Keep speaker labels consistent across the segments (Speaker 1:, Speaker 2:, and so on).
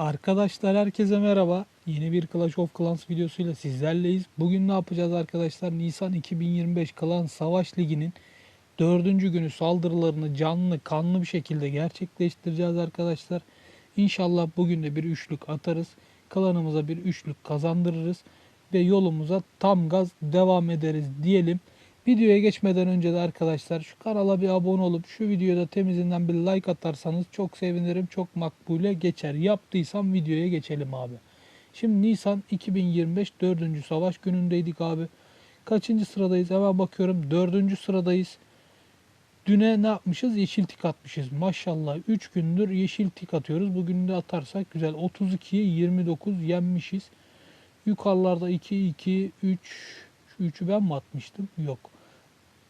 Speaker 1: Arkadaşlar herkese merhaba. Yeni bir Clash of Clans videosuyla sizlerleyiz. Bugün ne yapacağız arkadaşlar? Nisan 2025 Klan Savaş Ligi'nin dördüncü günü saldırılarını canlı kanlı bir şekilde gerçekleştireceğiz arkadaşlar. İnşallah bugün de bir üçlük atarız. Klanımıza bir üçlük kazandırırız. Ve yolumuza tam gaz devam ederiz diyelim. Videoya geçmeden önce de arkadaşlar şu kanala bir abone olup şu videoda temizinden bir like atarsanız çok sevinirim. Çok makbule geçer. Yaptıysam videoya geçelim abi. Şimdi Nisan 2025 4. savaş günündeydik abi. Kaçıncı sıradayız? Hemen bakıyorum. 4. sıradayız. Düne ne yapmışız? Yeşil tik atmışız. Maşallah 3 gündür yeşil tik atıyoruz. Bugün de atarsak güzel. 32'ye 29 yenmişiz. Yukarılarda 2, 2, 3, şu 3'ü ben mi atmıştım? Yok.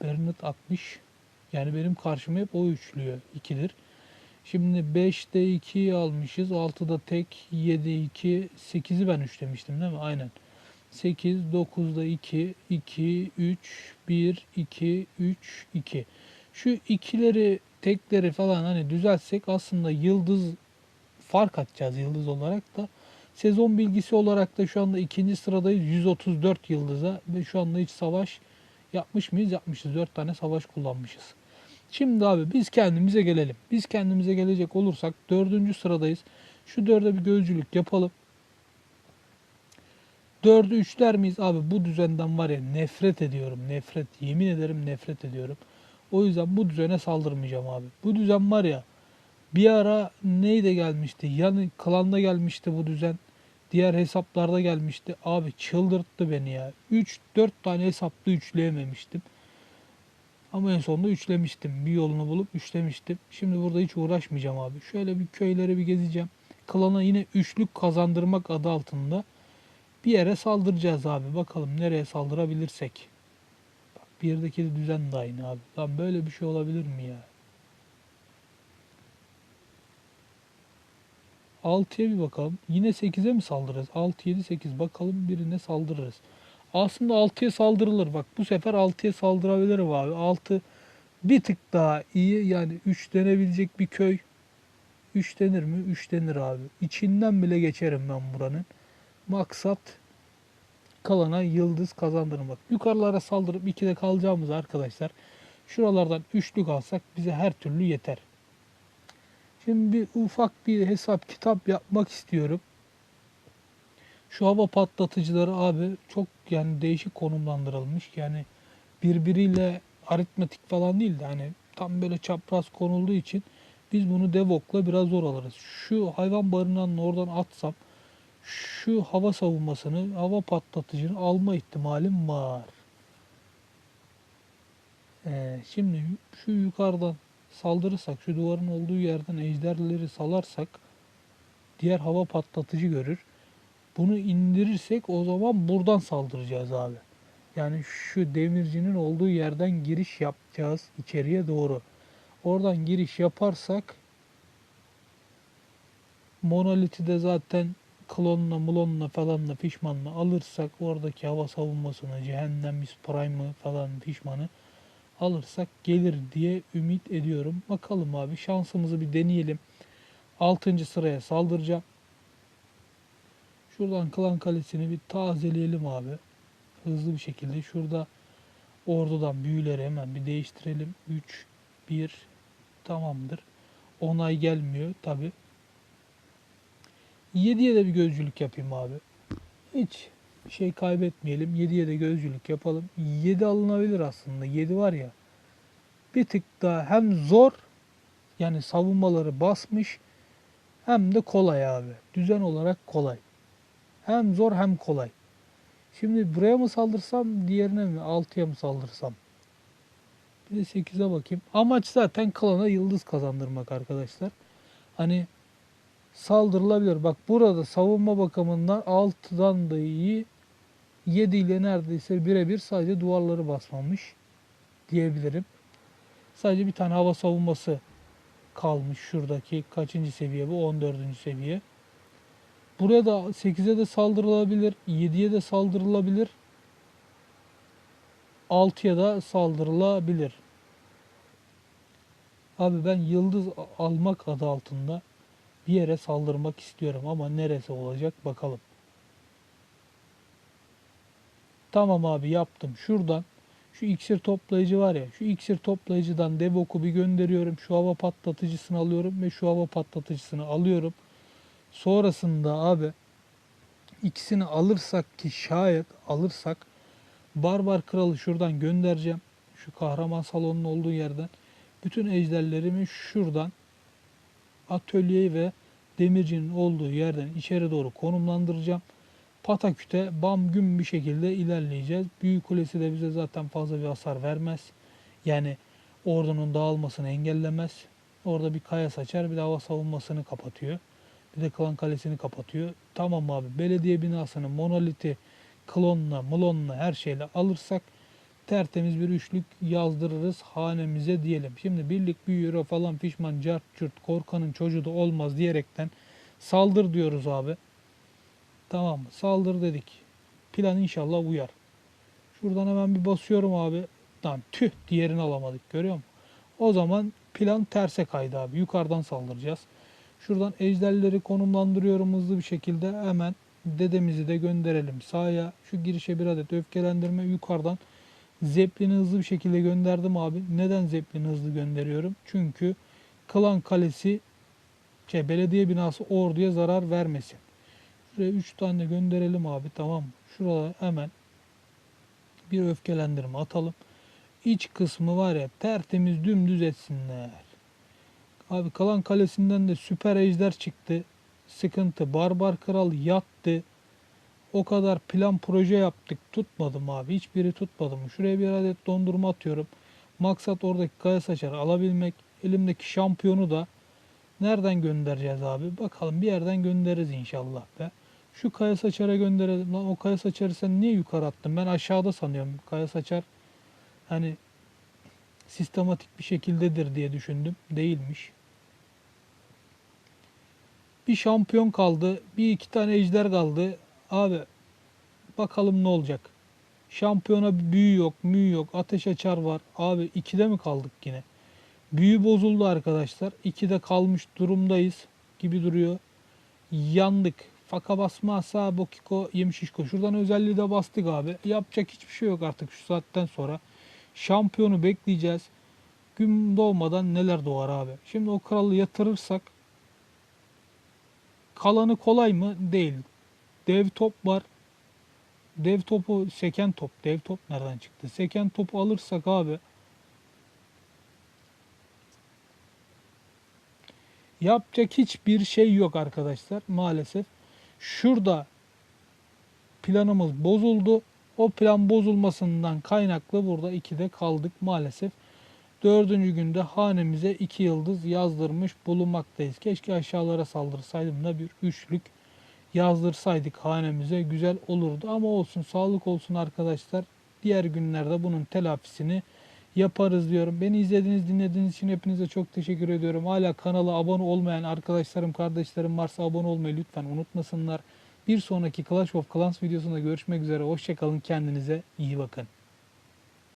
Speaker 1: Bernard atmış. Yani benim karşıma hep o üçlüyor. 2'dir. Şimdi 5'te 2 almışız. 6'da tek. 7, 2, 8'i ben 3 demiştim değil mi? Aynen. 8, 9'da 2, 2, 3, 1, 2, 3, 2. Şu ikileri, tekleri falan hani düzeltsek aslında yıldız fark atacağız yıldız olarak da. Sezon bilgisi olarak da şu anda ikinci sıradayız 134 yıldıza ve şu anda hiç savaş yapmış mıyız? Yapmışız. 4 tane savaş kullanmışız. Şimdi abi biz kendimize gelelim. Biz kendimize gelecek olursak dördüncü sıradayız. Şu dörde bir gözcülük yapalım. Dördü üçler miyiz? Abi bu düzenden var ya nefret ediyorum. Nefret. Yemin ederim nefret ediyorum. O yüzden bu düzene saldırmayacağım abi. Bu düzen var ya bir ara neyde gelmişti? Yani klanda gelmişti bu düzen. Diğer hesaplarda gelmişti. Abi çıldırttı beni ya. 3-4 tane hesapta üçleyememiştim. Ama en sonunda üçlemiştim. Bir yolunu bulup üçlemiştim. Şimdi burada hiç uğraşmayacağım abi. Şöyle bir köyleri bir gezeceğim. Klana yine üçlük kazandırmak adı altında bir yere saldıracağız abi. Bakalım nereye saldırabilirsek. Bak birdeki de düzen de aynı abi. Lan böyle bir şey olabilir mi ya? 6'ya bir bakalım. Yine 8'e mi saldırırız? 6, 7, 8. Bakalım birine saldırırız. Aslında 6'ya saldırılır. Bak bu sefer 6'ya saldırabilirim abi. 6 bir tık daha iyi. Yani 3 denebilecek bir köy. 3 denir mi? 3 denir abi. İçinden bile geçerim ben buranın. Maksat kalana yıldız kazandırmak. Yukarılara saldırıp 2'de kalacağımız arkadaşlar. Şuralardan üçlük alsak bize her türlü yeter. Şimdi bir ufak bir hesap kitap yapmak istiyorum. Şu hava patlatıcıları abi çok yani değişik konumlandırılmış. Yani birbiriyle aritmetik falan değil de hani tam böyle çapraz konulduğu için biz bunu devokla biraz zor alırız. Şu hayvan barınağının oradan atsam şu hava savunmasını, hava patlatıcını alma ihtimalim var. Ee, şimdi şu yukarıdan saldırırsak, şu duvarın olduğu yerden ejderleri salarsak diğer hava patlatıcı görür. Bunu indirirsek o zaman buradan saldıracağız abi. Yani şu demircinin olduğu yerden giriş yapacağız içeriye doğru. Oradan giriş yaparsak Monolith'i de zaten klonla mulonla falanla fişmanla alırsak oradaki hava savunmasını, cehennem prime'ı falan fişmanı alırsak gelir diye ümit ediyorum. Bakalım abi şansımızı bir deneyelim. 6. sıraya saldıracağım. Şuradan klan kalesini bir tazeleyelim abi. Hızlı bir şekilde. Şurada ordudan büyüleri hemen bir değiştirelim. 3, 1 tamamdır. Onay gelmiyor tabi. 7'ye de bir gözcülük yapayım abi. Hiç şey kaybetmeyelim. 7'ye de gözcülük yapalım. 7 alınabilir aslında. 7 var ya. Bir tık daha hem zor yani savunmaları basmış hem de kolay abi. Düzen olarak kolay. Hem zor hem kolay. Şimdi buraya mı saldırsam diğerine mi 6'ya mı saldırsam? Bir de 8'e bakayım. Amaç zaten klana yıldız kazandırmak arkadaşlar. Hani saldırılabilir. Bak burada savunma bakımından 6'dan da iyi 7 ile neredeyse birebir sadece duvarları basmamış diyebilirim. Sadece bir tane hava savunması kalmış şuradaki kaçıncı seviye bu 14. seviye. Buraya da 8'e de saldırılabilir, 7'ye de saldırılabilir. 6'ya da saldırılabilir. Abi ben yıldız almak adı altında bir yere saldırmak istiyorum ama neresi olacak bakalım. Tamam abi yaptım. Şuradan şu iksir toplayıcı var ya şu iksir toplayıcıdan dev oku bir gönderiyorum. Şu hava patlatıcısını alıyorum ve şu hava patlatıcısını alıyorum. Sonrasında abi ikisini alırsak ki şayet alırsak Barbar Kralı şuradan göndereceğim. Şu kahraman salonunun olduğu yerden. Bütün ejderlerimi şuradan atölye ve demircinin olduğu yerden içeri doğru konumlandıracağım. Pataküte bam güm bir şekilde ilerleyeceğiz. Büyük kulesi de bize zaten fazla bir hasar vermez. Yani ordunun dağılmasını engellemez. Orada bir kaya saçar bir de hava savunmasını kapatıyor. Bir de klan kalesini kapatıyor. Tamam abi belediye binasını monoliti klonla mlonla her şeyle alırsak tertemiz bir üçlük yazdırırız hanemize diyelim. Şimdi birlik büyüyor falan pişman cart cürt korkanın çocuğu da olmaz diyerekten saldır diyoruz abi. Tamam? Saldır dedik. Plan inşallah uyar. Şuradan hemen bir basıyorum abi. Lan tüh diğerini alamadık görüyor musun? O zaman plan terse kaydı abi. Yukarıdan saldıracağız. Şuradan ejderleri konumlandırıyorum hızlı bir şekilde. Hemen dedemizi de gönderelim sağa. Şu girişe bir adet öfkelendirme yukarıdan. Zeppelin'i hızlı bir şekilde gönderdim abi. Neden Zeppelin'i hızlı gönderiyorum? Çünkü Klan Kalesi şey, belediye binası orduya zarar vermesin. Şuraya 3 tane gönderelim abi tamam? Şurada hemen bir öfkelendirme atalım. İç kısmı var ya tertemiz dümdüz etsinler. Abi kalan kalesinden de süper ejder çıktı. Sıkıntı. Barbar kral yattı. O kadar plan proje yaptık. Tutmadım abi. Hiçbiri tutmadım. Şuraya bir adet dondurma atıyorum. Maksat oradaki kaya saçarı alabilmek. Elimdeki şampiyonu da nereden göndereceğiz abi? Bakalım bir yerden göndeririz inşallah be. Şu kaya saçara gönderelim. Lan o kaya saçarı sen niye yukarı attın? Ben aşağıda sanıyorum. Kaya saçar hani sistematik bir şekildedir diye düşündüm. Değilmiş. Bir şampiyon kaldı. Bir iki tane ejder kaldı. Abi bakalım ne olacak. Şampiyona büyü yok, müyü yok. Ateş açar var. Abi ikide mi kaldık yine? Büyü bozuldu arkadaşlar. İkide kalmış durumdayız gibi duruyor. Yandık. Faka basma sağ bokiko yemiş işko. Şuradan özelliği de bastık abi. Yapacak hiçbir şey yok artık şu saatten sonra. Şampiyonu bekleyeceğiz. Gün doğmadan neler doğar abi. Şimdi o kralı yatırırsak kalanı kolay mı? Değil. Dev top var. Dev topu seken top. Dev top nereden çıktı? Seken topu alırsak abi yapacak hiçbir şey yok arkadaşlar maalesef. Şurada planımız bozuldu. O plan bozulmasından kaynaklı burada 2'de kaldık maalesef. Dördüncü günde hanemize 2 yıldız yazdırmış bulunmaktayız. Keşke aşağılara saldırsaydım da bir üçlük yazdırsaydık hanemize güzel olurdu. Ama olsun sağlık olsun arkadaşlar. Diğer günlerde bunun telafisini yaparız diyorum. Beni izlediğiniz, dinlediğiniz için hepinize çok teşekkür ediyorum. Hala kanala abone olmayan arkadaşlarım, kardeşlerim varsa abone olmayı lütfen unutmasınlar. Bir sonraki Clash of Clans videosunda görüşmek üzere. Hoşçakalın. Kendinize iyi bakın.